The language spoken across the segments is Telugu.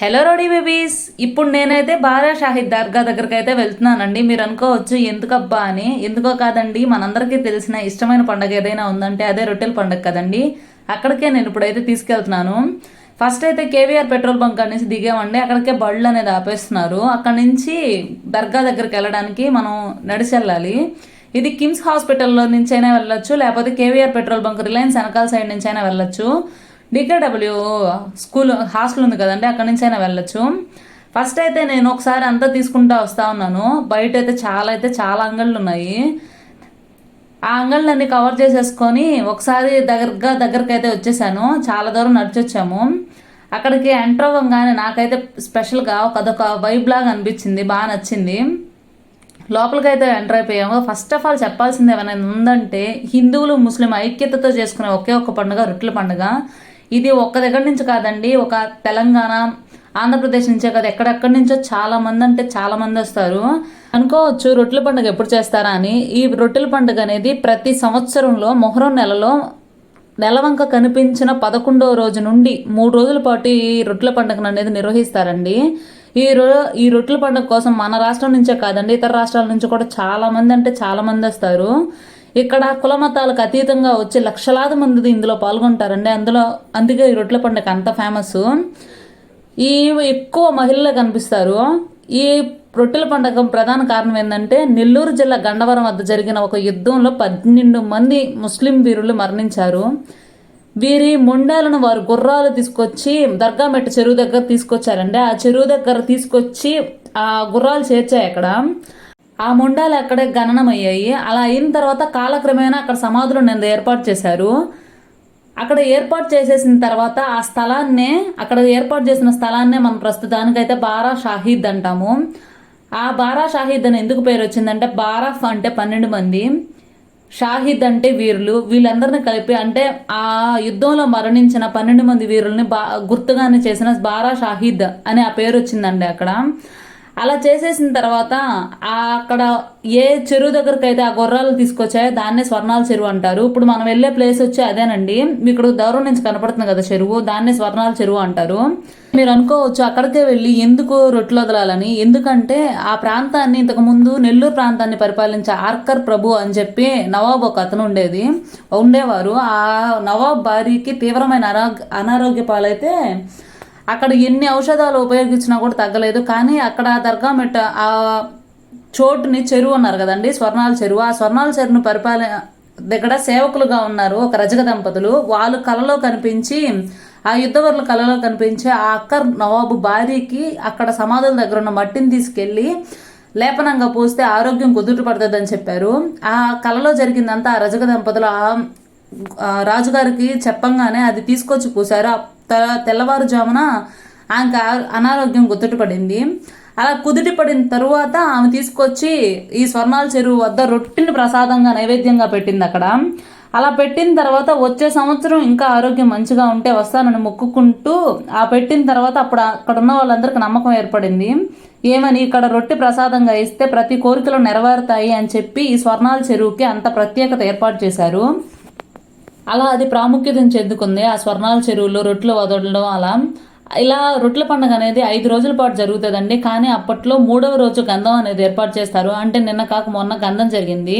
హలో రోడీ బేబీస్ ఇప్పుడు నేనైతే బారా షాహిద్ దర్గా దగ్గరికి అయితే వెళ్తున్నానండి. మీరు అనుకోవచ్చు ఎందుకబ్బా అని ఎందుకో కాదండి మనందరికీ తెలిసిన ఇష్టమైన పండగ ఏదైనా ఉందంటే అదే రొట్టెల పండగ కదండి. అక్కడికే నేను ఇప్పుడైతే తీసుకెళ్తున్నాను. ఫస్ట్ అయితే కేవీఆర్ పెట్రోల్ బంక్ నుంచి దిగామండి. అక్కడికే బళ్ళు అనేది ఆపేస్తున్నారు. అక్కడ నుంచి దర్గా దగ్గరికి వెళ్ళడానికి మనం నడిచి వెళ్ళాలి ఇది కిమ్స్ హాస్పిటల్లో నుంచైనా వెళ్ళొచ్చు లేకపోతే కేవీఆర్ పెట్రోల్ బంక్ రిలయన్స్ వెనకాల సైడ్ నుంచి అయినా వెళ్ళొచ్చు. డికేడబ్ల్యూ స్కూల్ హాస్టల్ ఉంది కదండి అక్కడి నుంచి అయినా వెళ్ళొచ్చు. ఫస్ట్ అయితే నేను ఒకసారి అంతా తీసుకుంటా వస్తా ఉన్నాను. బయట అయితే చాలా అయితే చాలా అంగళ్ళు ఉన్నాయి. ఆ అంగళ్ళన్నీ కవర్ చేసేసుకొని ఒకసారి దగ్గరగా దగ్గరికి అయితే వచ్చేసాను. చాలా దూరం నడిచొచ్చాము. అక్కడికి ఎంటర్ అవ్వగానే నాకైతే స్పెషల్గా ఒక అదొక వైబ్ లాగా అనిపించింది బాగా నచ్చింది. లోపలికి అయితే ఎంటర్ అయిపోయాము. ఫస్ట్ ఆఫ్ ఆల్ చెప్పాల్సింది ఏమైనా ఉందంటే హిందువులు ముస్లిం ఐక్యతతో చేసుకునే ఒకే ఒక్క పండుగ రొట్టెల పండుగ. ఇది ఒక్క దగ్గర నుంచి కాదండి ఒక తెలంగాణ ఆంధ్రప్రదేశ్ నుంచే కాదు ఎక్కడెక్కడి నుంచో చాలా మంది అంటే చాలా మంది వస్తారు. అనుకోవచ్చు రొట్టెల పండుగ ఎప్పుడు చేస్తారా అని. ఈ రొట్టెల పండుగ అనేది ప్రతి సంవత్సరంలో మొహరం నెలలో నెలవంక కనిపించిన పదకొండవ రోజు నుండి మూడు రోజుల పాటు ఈ రొట్టెల పండుగను అనేది నిర్వహిస్తారండి. ఈ రో ఈ రొట్టెల పండుగ కోసం మన రాష్ట్రం నుంచే కాదండి ఇతర రాష్ట్రాల నుంచి కూడా చాలా మంది అంటే చాలా మంది వస్తారు. ఇక్కడ కుల మతాలకు అతీతంగా వచ్చి లక్షలాది మంది ఇందులో పాల్గొంటారండి. అందులో అందుకే ఈ రొట్టెల పండుగ అంత ఫేమస్ ఈ ఎక్కువ మహిళలు కనిపిస్తారు. ఈ రొట్టెల పండగ ప్రధాన కారణం ఏంటంటే నెల్లూరు జిల్లా గండవరం వద్ద జరిగిన ఒక యుద్ధంలో పన్నెండు మంది ముస్లిం వీరులు మరణించారు. వీరి మొండాలను వారు గుర్రాలు తీసుకొచ్చి దర్గా మెట్ట చెరువు దగ్గర తీసుకొచ్చారండి. ఆ చెరువు దగ్గర తీసుకొచ్చి ఆ గుర్రాలు చేర్చాయి అక్కడ. ఆ మొండాలు అక్కడే గణనమయ్యాయి. అలా అయిన తర్వాత కాలక్రమేణా అక్కడ సమాధులు నేను ఏర్పాటు చేశారు. అక్కడ ఏర్పాటు చేసేసిన తర్వాత ఆ స్థలాన్నే అక్కడ ఏర్పాటు చేసిన స్థలాన్నే మనం ప్రస్తుతానికైతే బారా షాహీద్ అంటాము. ఆ బారా షాహీద్ అని ఎందుకు పేరు వచ్చిందంటే బారాఫ్ అంటే పన్నెండు మంది షాహిద్ అంటే వీరులు. వీళ్ళందరిని కలిపి అంటే ఆ యుద్ధంలో మరణించిన పన్నెండు మంది వీరుల్ని బా గుర్తుగానే చేసిన బారా షాహిద్ అనే ఆ పేరు వచ్చిందండి అక్కడ. అలా చేసేసిన తర్వాత అక్కడ ఏ చెరువు దగ్గరికి అయితే ఆ గుర్రాలు తీసుకొచ్చాయో దాన్నే స్వర్ణాల చెరువు అంటారు. ఇప్పుడు మనం వెళ్ళే ప్లేస్ వచ్చి అదేనండి. మీకు దూరం నుంచి కనపడుతుంది కదా చెరువు. దాన్నే స్వర్ణాల చెరువు అంటారు. మీరు అనుకోవచ్చు అక్కడికే వెళ్ళి ఎందుకు రొట్టెలు వదలాలని? ఎందుకంటే ఆ ప్రాంతాన్ని ఇంతకు ముందు నెల్లూరు ప్రాంతాన్ని పరిపాలించే ఆర్కర్ ప్రభు అని చెప్పి నవాబ్ ఒక అతను ఉండేది. ఉండేవారు. ఆ నవాబ్ భార్యకి తీవ్రమైన అనారోగ్య పాలైతే అక్కడ ఎన్ని ఔషధాలు ఉపయోగించినా కూడా తగ్గలేదు. కానీ అక్కడ దర్గా మెట్ట ఆ చోటుని చెరువు అన్నారు కదండి స్వర్ణాల చెరువు. ఆ స్వర్ణాల చెరువును పరిపాల దగ్గర సేవకులుగా ఉన్నారు ఒక రజక దంపతులు. వాళ్ళు కలలో కనిపించి ఆ యుద్ధవర్ల కలలో కనిపించి ఆ అక్కర్ నవాబు భార్యకి అక్కడ సమాధుల దగ్గర ఉన్న మట్టిని తీసుకెళ్ళి లేపనంగా పోస్తే ఆరోగ్యం కుదుట పడుతుందని చెప్పారు. ఆ కలలో జరిగిందంతా ఆ రజక దంపతులు ఆ రాజుగారికి చెప్పంగానే అది తీసుకొచ్చి పూశారు. ఆ తెల్లవారుజామున ఆమెకు అనారోగ్యం గుర్తుపడింది. పడింది అలా కుదుటి పడిన తరువాత ఆమె తీసుకొచ్చి ఈ స్వర్ణాల చెరువు వద్ద రొట్టిని ప్రసాదంగా నైవేద్యంగా పెట్టింది అక్కడ. అలా పెట్టిన తర్వాత వచ్చే సంవత్సరం ఇంకా ఆరోగ్యం మంచిగా ఉంటే వస్తానని మొక్కుకుంటూ ఆ పెట్టిన తర్వాత అప్పుడు అక్కడ ఉన్న వాళ్ళందరికీ నమ్మకం ఏర్పడింది. ఏమని ఇక్కడ రొట్టె ప్రసాదంగా ఇస్తే ప్రతి కోరికలు నెరవేరుతాయి అని చెప్పి ఈ స్వర్ణాల చెరువుకి అంత ప్రత్యేకత ఏర్పాటు చేశారు. అలా అది ప్రాముఖ్యతను చెందుకుంది. ఆ స్వర్ణాల చెరువులో రొట్టెలు వదలడం అలా. ఇలా రొట్టెల పండుగ అనేది ఐదు రోజుల పాటు జరుగుతుందండి. కానీ అప్పట్లో మూడవ రోజు గంధం అనేది ఏర్పాటు చేస్తారు. అంటే నిన్న కాక మొన్న గంధం జరిగింది.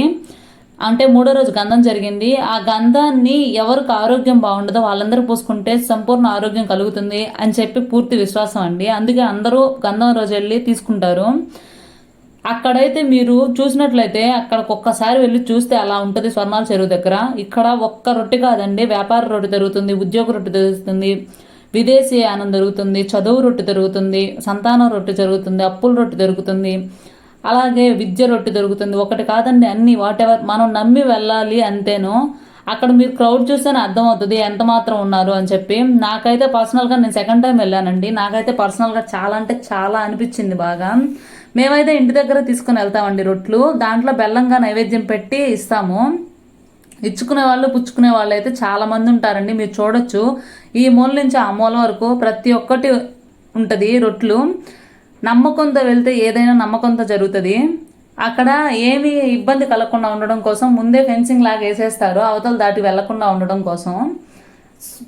అంటే మూడో రోజు గంధం జరిగింది. ఆ గంధాన్ని ఎవరికి ఆరోగ్యం బాగుండదో వాళ్ళందరూ పూసుకుంటే సంపూర్ణ ఆరోగ్యం కలుగుతుంది అని చెప్పి పూర్తి విశ్వాసం అండి. అందుకే అందరూ గంధం రోజు వెళ్ళి తీసుకుంటారు. అక్కడైతే మీరు చూసినట్లయితే అక్కడికి ఒక్కసారి వెళ్ళి చూస్తే అలా ఉంటుంది స్వర్ణాల చెరువు దగ్గర. ఇక్కడ ఒక్క రొట్టె కాదండి వ్యాపార రొట్టె జరుగుతుంది ఉద్యోగ రొట్టె జరుగుతుంది విదేశీ ఆనందం జరుగుతుంది చదువు రొట్టె జరుగుతుంది సంతానం రొట్టె జరుగుతుంది అప్పుల రొట్టె జరుగుతుంది అలాగే విద్య రొట్టె దొరుకుతుంది. ఒకటి కాదండి అన్ని వాటెవర్ మనం నమ్మి వెళ్ళాలి అంతేను అక్కడ మీరు క్రౌడ్ చూస్తేనే అర్థమవుతుంది ఎంత మాత్రం ఉన్నారు అని చెప్పి. నాకైతే పర్సనల్గా నేను సెకండ్ టైం వెళ్ళానండి. నాకైతే పర్సనల్గా చాలా అంటే చాలా అనిపించింది బాగా. మేమైతే ఇంటి దగ్గర తీసుకుని వెళ్తామండి రొట్లు. దాంట్లో బెల్లంగా నైవేద్యం పెట్టి ఇస్తాము. ఇచ్చుకునే వాళ్ళు పుచ్చుకునే వాళ్ళు అయితే చాలామంది ఉంటారండి. మీరు చూడొచ్చు. ఈ మూల నుంచి ఆ మూల వరకు ప్రతి ఒక్కటి ఉంటుంది రొట్లు. నమ్మకంతో వెళ్తే ఏదైనా నమ్మకంతో జరుగుతుంది. అక్కడ ఏమి ఇబ్బంది కలగకుండా ఉండడం కోసం ముందే ఫెన్సింగ్ లాగా వేసేస్తారు. అవతల దాటి వెళ్ళకుండా ఉండడం కోసం.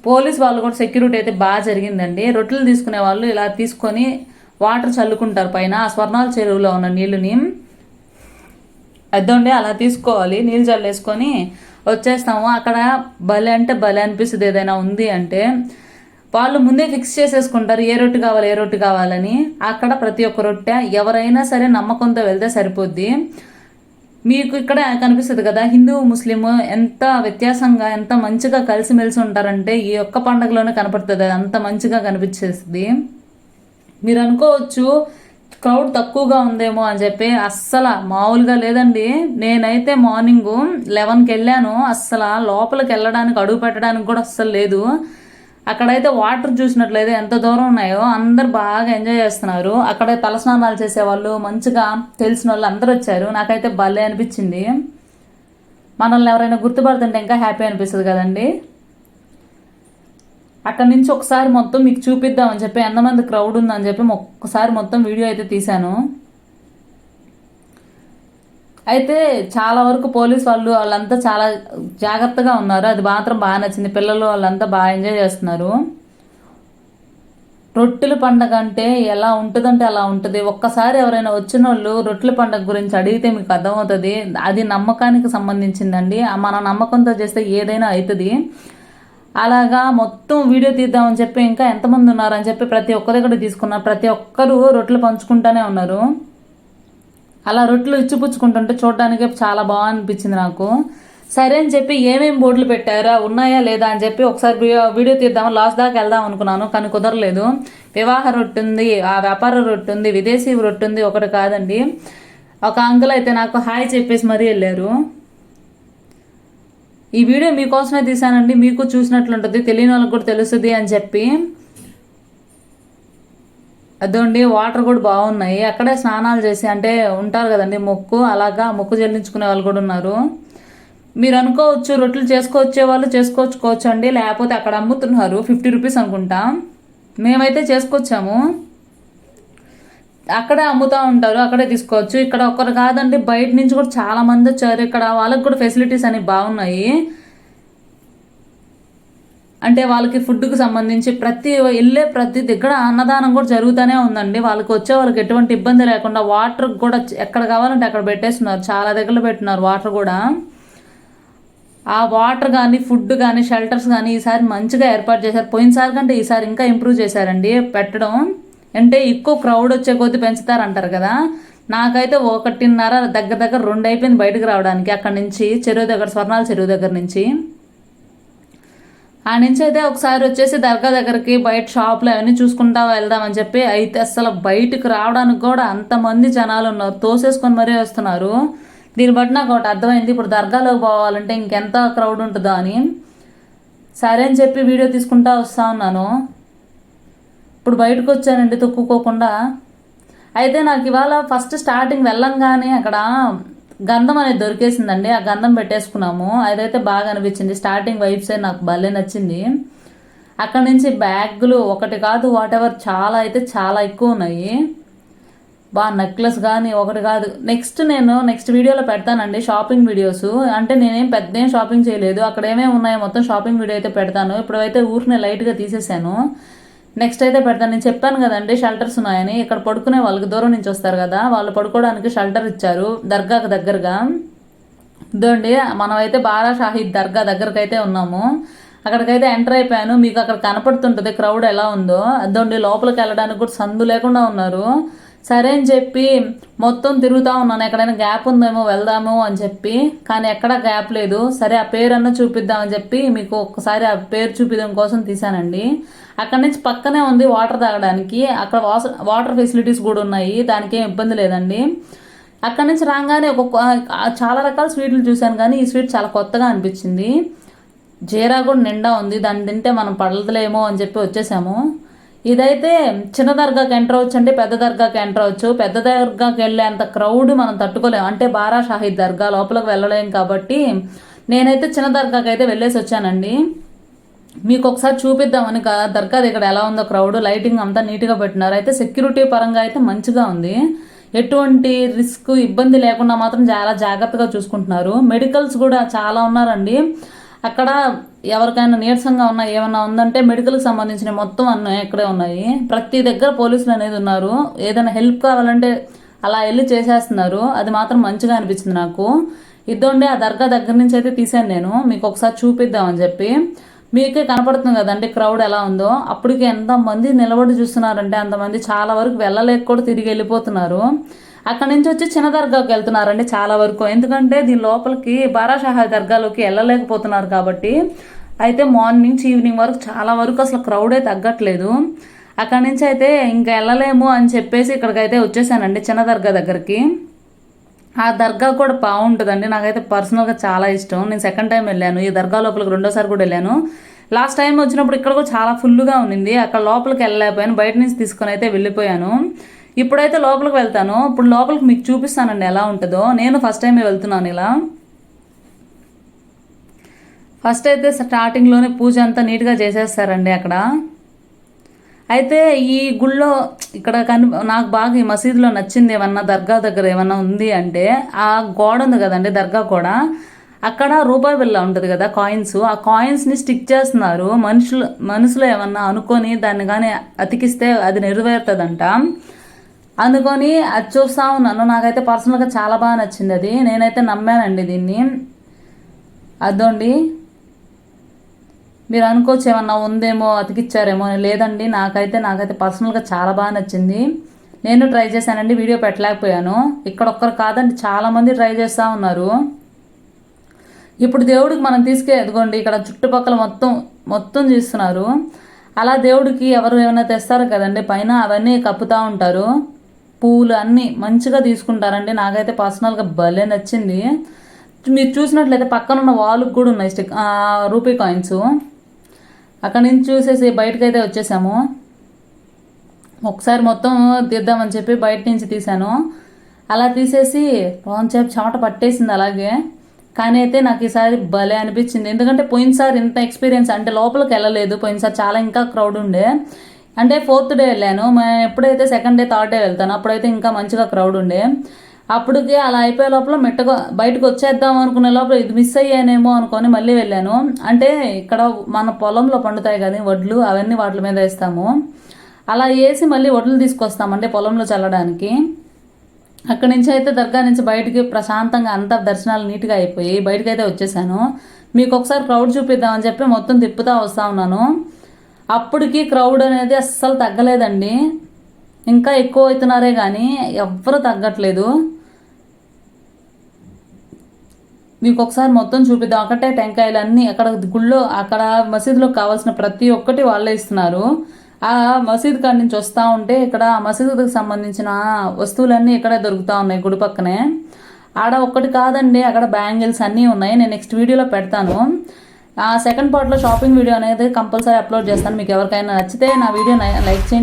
పోలీస్ వాళ్ళు కూడా సెక్యూరిటీ అయితే బాగా జరిగిందండి. రొట్టెలు తీసుకునే వాళ్ళు ఇలా తీసుకొని వాటర్ చల్లుకుంటారు పైన ఆ స్వర్ణాల చెరువులో ఉన్న నీళ్ళని అద్దండి అలా తీసుకోవాలి. నీళ్ళు చల్లేసుకొని వచ్చేస్తాము. అక్కడ భలే అంటే భలే అనిపిస్తుంది ఏదైనా ఉంది అంటే. వాళ్ళు ముందే ఫిక్స్ చేసేసుకుంటారు ఏ రొట్టె కావాలి ఏ రొట్టె కావాలని. అక్కడ ప్రతి ఒక్క రొట్టె ఎవరైనా సరే నమ్మకంతో వెళ్తే సరిపోద్ది. మీకు ఇక్కడ కనిపిస్తుంది కదా హిందూ ముస్లిం ఎంత వ్యత్యాసంగా ఎంత మంచిగా కలిసిమెలిసి ఉంటారంటే ఈ ఒక్క పండగలోనే కనపడుతుంది. అది అంత మంచిగా కనిపించేస్తుంది మీరు అనుకోవచ్చు క్రౌడ్ తక్కువగా ఉందేమో అని చెప్పి అస్సలు మామూలుగా లేదండి. నేనైతే మార్నింగ్ లెవెన్కి వెళ్ళాను. అస్సలు లోపలికి వెళ్ళడానికి అడుగు పెట్టడానికి కూడా అస్సలు లేదు. అక్కడైతే వాటర్ చూసినట్లయితే ఎంత దూరం ఉన్నాయో అందరు బాగా ఎంజాయ్ చేస్తున్నారు. అక్కడ తలస్నానాలు చేసేవాళ్ళు మంచిగా తెలిసిన వాళ్ళు అందరూ వచ్చారు. నాకైతే భలే అనిపించింది. మనల్ని ఎవరైనా గుర్తుపడుతుంటే ఇంకా హ్యాపీ అనిపిస్తుంది కదండి. అక్కడ నుంచి ఒకసారి మొత్తం మీకు చూపిద్దామని చెప్పి ఎంతమంది క్రౌడ్ ఉందని చెప్పి ఒక్కసారి మొత్తం వీడియో అయితే తీశాను. అయితే చాలా వరకు పోలీస్ వాళ్ళు వాళ్ళంతా చాలా జాగ్రత్తగా ఉన్నారు. అది మాత్రం బాగా నచ్చింది. పిల్లలు వాళ్ళంతా బాగా ఎంజాయ్ చేస్తున్నారు. రొట్టెల పండగ అంటే ఎలా ఉంటుందంటే అలా ఉంటుంది. ఒక్కసారి ఎవరైనా వచ్చిన వాళ్ళు రొట్టెల పండగ గురించి అడిగితే మీకు అర్థమవుతుంది. అది నమ్మకానికి సంబంధించిందండి. మన నమ్మకంతో చేస్తే ఏదైనా అవుతుంది అలాగా మొత్తం వీడియో తీద్దామని చెప్పి ఇంకా ఎంతమంది ఉన్నారని చెప్పి ప్రతి ఒక్క దగ్గర తీసుకున్నారు. ప్రతి ఒక్కరు రొట్టెలు పంచుకుంటూనే ఉన్నారు. అలా రొట్టెలు ఇచ్చిపుచ్చుకుంటుంటే చూడడానికి చాలా బాగా అనిపించింది నాకు. సరే అని చెప్పి ఏమేమి బోర్డులు పెట్టారా? ఉన్నాయా లేదా అని చెప్పి ఒకసారి వీడియో తీద్దాం లాస్ట్ దాకా వెళ్దాం అనుకున్నాను కానీ కుదరలేదు. వివాహ రొట్టె ఉంది ఆ వ్యాపార రొట్టె ఉంది విదేశీ రొట్టె ఉంది ఒకటి కాదండి. ఒక అంకుల్ అయితే నాకు హాయ్ చెప్పేసి మరీ వెళ్ళారు. ఈ వీడియో మీకోసమే తీసానండి మీకు చూసినట్లుంటుంది. తెలియని వాళ్ళకి కూడా తెలుస్తుంది అని చెప్పి. అదండి వాటర్ కూడా బాగున్నాయి. అక్కడే స్నానాలు చేసి అంటే ఉంటారు కదండి మొక్కు అలాగా మొక్కు చెల్లించుకునే వాళ్ళు కూడా ఉన్నారు. మీరు అనుకోవచ్చు రొట్టెలు చేసుకొచ్చే వాళ్ళు చేసుకోవచ్చుకోవచ్చు అండి లేకపోతే అక్కడ అమ్ముతున్నారు ఫిఫ్టీ రూపీస్ అనుకుంటా. మేమైతే చేసుకొచ్చాము. అక్కడే అమ్ముతూ ఉంటారు అక్కడే తీసుకోవచ్చు. ఇక్కడ ఒకరు కాదండి బయట నుంచి కూడా చాలా మంది వచ్చారు. ఇక్కడ వాళ్ళకి కూడా ఫెసిలిటీస్ అనేవి బాగున్నాయి. అంటే వాళ్ళకి ఫుడ్కు సంబంధించి ప్రతి వెళ్ళే ప్రతి దగ్గర అన్నదానం కూడా జరుగుతూనే ఉందండి. వాళ్ళకి వచ్చే వాళ్ళకి ఎటువంటి ఇబ్బంది లేకుండా వాటర్ కూడా ఎక్కడ కావాలంటే అక్కడ పెట్టేస్తున్నారు. చాలా దగ్గర పెట్టినారు వాటర్ కూడా. ఆ వాటర్ కానీ ఫుడ్ కానీ షెల్టర్స్ కానీ ఈసారి మంచిగా ఏర్పాటు చేశారు. పోయినసారి కంటే ఈసారి ఇంకా ఇంప్రూవ్ చేశారండి పెట్టడం. అంటే ఎక్కువ క్రౌడ్ వచ్చే కొద్దీ పెంచుతారంటారు కదా. నాకైతే ఒకటిన్నర దగ్గర దగ్గర రెండు అయిపోయింది బయటకు రావడానికి. అక్కడ నుంచి చెరువు దగ్గర స్వర్ణాల చెరువు దగ్గర నుంచి. ఆ నుంచి అయితే ఒకసారి వచ్చేసి దర్గా దగ్గరికి బయట షాపులు అవన్నీ చూసుకుంటా వెళ్దామని చెప్పి అయితే అసలు బయటకు రావడానికి కూడా అంతమంది జనాలు ఉన్నారు. తోసేసుకొని మరీ వస్తున్నారు. దీన్ని బట్టి నాకు ఒకటి అర్థమైంది. ఇప్పుడు దర్గాలోకి పోవాలంటే ఇంకెంత క్రౌడ్ ఉంటుందో అని. సరే అని చెప్పి వీడియో తీసుకుంటా వస్తా ఉన్నాను. ఇప్పుడు బయటకు వచ్చానండి తొక్కుకోకుండా. అయితే నాకు ఇవాళ ఫస్ట్ స్టార్టింగ్ వెళ్ళంగానే అక్కడ గంధం అనేది దొరికేసిందండి. ఆ గంధం పెట్టేసుకున్నాము. అదైతే బాగా అనిపించింది. స్టార్టింగ్ వైబ్స్ నాకు భలే నచ్చింది. అక్కడ నుంచి బ్యాగులు ఒకటి కాదు వాట్ ఎవర్ చాలా అయితే చాలా ఎక్కువ ఉన్నాయి. బాగా నెక్లెస్ కానీ ఒకటి కాదు. నెక్స్ట్ నేను నెక్స్ట్ వీడియోలో పెడతానండి షాపింగ్ వీడియోస్ అంటే నేనేం పెద్ద ఏం షాపింగ్ చేయలేదు. అక్కడ ఏమేమి ఉన్నాయో మొత్తం షాపింగ్ వీడియో అయితే పెడతాను. ఇప్పుడైతే ఊరిని లైట్గా తీసేసాను. నెక్స్ట్ అయితే పెడతాను నేను చెప్పాను కదండి షెల్టర్స్ ఉన్నాయని. ఇక్కడ పడుకునే వాళ్ళకి దూరం నుంచి వస్తారు కదా వాళ్ళు పడుకోవడానికి షెల్టర్ ఇచ్చారు దర్గాకు దగ్గరగా. ఇదండి మనమైతే బారా షాహిద్ దర్గా దగ్గరకు అయితే ఉన్నాము. అక్కడికైతే ఎంటర్ అయిపోయాను. మీకు అక్కడ కనపడుతుంటుంది క్రౌడ్ ఎలా ఉందో. అదండి లోపలికి వెళ్ళడానికి కూడా సందు లేకుండా ఉన్నారు. సరే అని చెప్పి మొత్తం తిరుగుతూ ఉన్నాను. ఎక్కడైనా గ్యాప్ ఉందేమో వెళ్దాము అని చెప్పి. కానీ ఎక్కడ గ్యాప్ లేదు. సరే ఆ పేరు అన్న చూపిద్దామని చెప్పి మీకు ఒక్కసారి ఆ పేరు చూపించడం కోసం తీసానండి అక్కడ నుంచి పక్కనే ఉంది వాటర్ తాగడానికి. అక్కడ వాటర్ ఫెసిలిటీస్ కూడా ఉన్నాయి. దానికి ఏం ఇబ్బంది లేదండి. అక్కడ నుంచి రాగానే ఒక చాలా రకాల స్వీట్లు చూశాను కానీ ఈ స్వీట్ చాలా కొత్తగా అనిపించింది. జీరా కూడా నిండా ఉంది. దాన్ని తింటే మనం పడలేమో అని చెప్పి వచ్చేసాము. ఇదైతే చిన్న దర్గాకి ఎంటర్ అవచ్చు అంటే పెద్ద దర్గాకి ఎంటర్ అవ్వచ్చు. పెద్ద దర్గాకి వెళ్ళేంత క్రౌడ్ మనం తట్టుకోలేము అంటే బారా షాహిద్ దర్గా లోపలికి వెళ్ళలేం కాబట్టి నేనైతే చిన్న దర్గాకి అయితే వెళ్ళేసి వచ్చానండి. మీకు ఒకసారి చూపిద్దామని దర్గా దగ్గర ఎలా ఉందో క్రౌడ్ లైటింగ్ అంతా నీట్గా పెట్టినారు. అయితే సెక్యూరిటీ పరంగా అయితే మంచిగా ఉంది. ఎటువంటి రిస్క్ ఇబ్బంది లేకుండా మాత్రం చాలా జాగ్రత్తగా చూసుకుంటున్నారు. మెడికల్స్ కూడా చాలా ఉన్నారండి. అక్కడ ఎవరికైనా నీరసంగా ఉన్నా ఏమన్నా ఉందంటే మెడికల్కి సంబంధించిన మొత్తం అన్నీ ఇక్కడే ఉన్నాయి. ప్రతి దగ్గర పోలీసులు అనేది ఉన్నారు. ఏదైనా హెల్ప్ కావాలంటే అలా వెళ్ళి చేసేస్తున్నారు. అది మాత్రం మంచిగా అనిపించింది నాకు. ఇద్దండి ఆ దర్గా దగ్గర నుంచి అయితే తీసాను నేను. మీకు ఒకసారి చూపిద్దామని చెప్పి. మీకే కనపడుతుంది కదండి క్రౌడ్ ఎలా ఉందో. అప్పటికి ఎంతమంది నిలబడి చూస్తున్నారంటే అంతమంది చాలా వరకు వెళ్ళలేక కూడా తిరిగి వెళ్ళిపోతున్నారు. అక్కడ నుంచి వచ్చి చిన్న దర్గాకి వెళ్తున్నారండి చాలా వరకు. ఎందుకంటే దీని లోపలికి బారాషాహా దర్గాలోకి వెళ్ళలేకపోతున్నారు కాబట్టి అయితే మార్నింగ్ నుంచి ఈవినింగ్ వరకు చాలా వరకు అసలు క్రౌడే తగ్గట్లేదు. అక్కడి నుంచి అయితే ఇంకా వెళ్ళలేము అని చెప్పేసి ఇక్కడికైతే వచ్చేసానండి చిన్న దర్గా దగ్గరికి. ఆ దర్గా కూడా బాగుంటుందండి. నాకైతే పర్సనల్గా చాలా ఇష్టం. నేను సెకండ్ టైం వెళ్ళాను. ఈ దర్గా లోపలికి రెండోసారి కూడా వెళ్ళాను. లాస్ట్ టైం వచ్చినప్పుడు ఇక్కడ కూడా చాలా ఫుల్గా ఉండింది. అక్కడ లోపలికి వెళ్ళలేకపోయాను. బయట నుంచి తీసుకొని అయితే వెళ్ళిపోయాను. ఇప్పుడైతే లోపలికి వెళ్తాను. ఇప్పుడు లోపలికి మీకు చూపిస్తానండి ఎలా ఉంటుందో. నేను ఫస్ట్ టైమే వెళ్తున్నాను ఇలా. ఫస్ట్ అయితే స్టార్టింగ్లోనే పూజ అంతా నీట్గా చేసేస్తారండి అక్కడ. అయితే ఈ గుళ్ళో ఇక్కడ కని నాకు బాగా ఈ మసీదులో నచ్చింది ఏమన్నా దర్గా దగ్గర ఏమన్నా ఉంది అంటే ఆ గోడ ఉంది కదండి దర్గా కూడా అక్కడ రూపాయి బిల్ల ఉంటుంది కదా కాయిన్స్ ఆ కాయిన్స్ని స్టిక్ చేస్తున్నారు. మనుషులు మనసులో ఏమన్నా అనుకొని దాన్ని కానీ అతికిస్తే అది నెరవేరుతుందంట. అందుకొని అది చూస్తా ఉన్నాను నాకైతే పర్సనల్గా చాలా బాగా నచ్చింది అది. నేనైతే నమ్మానండి దీన్ని. అదోండి. మీరు అనుకోవచ్చు ఏమన్నా ఉందేమో అతికిచ్చారేమో లేదండి నాకైతే నాకైతే పర్సనల్గా చాలా బాగా నచ్చింది. నేను ట్రై చేశానండి వీడియో పెట్టలేకపోయాను. ఇక్కడ ఒక్కరు కాదండి చాలామంది ట్రై చేస్తూ ఉన్నారు. ఇప్పుడు దేవుడికి మనం తీసుకే ఎదుగోండి ఇక్కడ చుట్టుపక్కల మొత్తం మొత్తం చూస్తున్నారు. అలా దేవుడికి ఎవరు ఏమైనా తెస్తారు కదండి పైన అవన్నీ కప్పుతూ ఉంటారు. పూలు అన్నీ మంచిగా తీసుకుంటారండి. నాకైతే పర్సనల్గా భలే నచ్చింది. మీరు చూసినట్లయితే పక్కన ఉన్న వాళ్ళకి కూడా ఉన్నాయి స్టిక్ రూపీ కాయిన్స్. అక్కడి నుంచి చూసేసి బయటకైతే వచ్చేసాము. ఒకసారి మొత్తం తీద్దామని చెప్పి బయట నుంచి తీసాను అలా తీసేసి రోంచేపు చెమట పట్టేసింది అలాగే. కానీ అయితే నాకు ఈసారి భలే అనిపించింది. ఎందుకంటే పోయినసారి ఇంత ఎక్స్పీరియన్స్ అంటే లోపలికి వెళ్ళలేదు. పోయినసారి చాలా ఇంకా క్రౌడ్ ఉండే. అంటే ఫోర్త్ డే వెళ్ళాను. ఎప్పుడైతే సెకండ్ డే థర్డ్ డే వెళ్తాను అప్పుడైతే ఇంకా మంచిగా క్రౌడ్ ఉండే. అప్పటికి అలా అయిపోయే లోపల మెట్టగా బయటకు వచ్చేద్దాం అనుకునే లోపల ఇది మిస్ అయ్యానేమో అనుకొని మళ్ళీ వెళ్ళాను. అంటే ఇక్కడ మన పొలంలో పండుతాయి కదా వడ్లు అవన్నీ వాటి మీద వేస్తాము. అలా వేసి మళ్ళీ వడ్లు తీసుకొస్తామంటే పొలంలో చల్లడానికి. అక్కడి నుంచి అయితే దర్గా నుంచి బయటికి ప్రశాంతంగా అంతా దర్శనాలు నీట్గా అయిపోయి బయటకైతే వచ్చేసాను. మీకు ఒకసారి క్రౌడ్ చూపిద్దామని చెప్పి మొత్తం తిప్పుతా వస్తూ ఉన్నాను. అప్పటికి క్రౌడ్ అనేది అస్సలు తగ్గలేదండి. ఇంకా ఎక్కువ అవుతున్నారే కానీ ఎవ్వరు తగ్గట్లేదు. మీకు ఒకసారి మొత్తం చూపిద్దాం. ఒకటే టెంకాయలు అన్నీ అక్కడ గుళ్ళో అక్కడ మసీదులో కావాల్సిన ప్రతి ఒక్కటి వాళ్ళే ఇస్తున్నారు. ఆ మసీద్ కాడి నుంచి వస్తూ ఉంటే ఇక్కడ ఆ మసీదుకి సంబంధించిన వస్తువులన్నీ ఇక్కడే దొరుకుతూ ఉన్నాయి గుడి పక్కనే. ఆడ ఒక్కటి కాదండి అక్కడ బ్యాంగిల్స్ అన్నీ ఉన్నాయి. నేను నెక్స్ట్ వీడియోలో పెడతాను. సెకండ్ పార్ట్లో షాపింగ్ వీడియో అనేది కంపల్సరీ అప్లోడ్ చేస్తాను. మీకు ఎవరికైనా నచ్చితే నా వీడియో లైక్ చేయండి.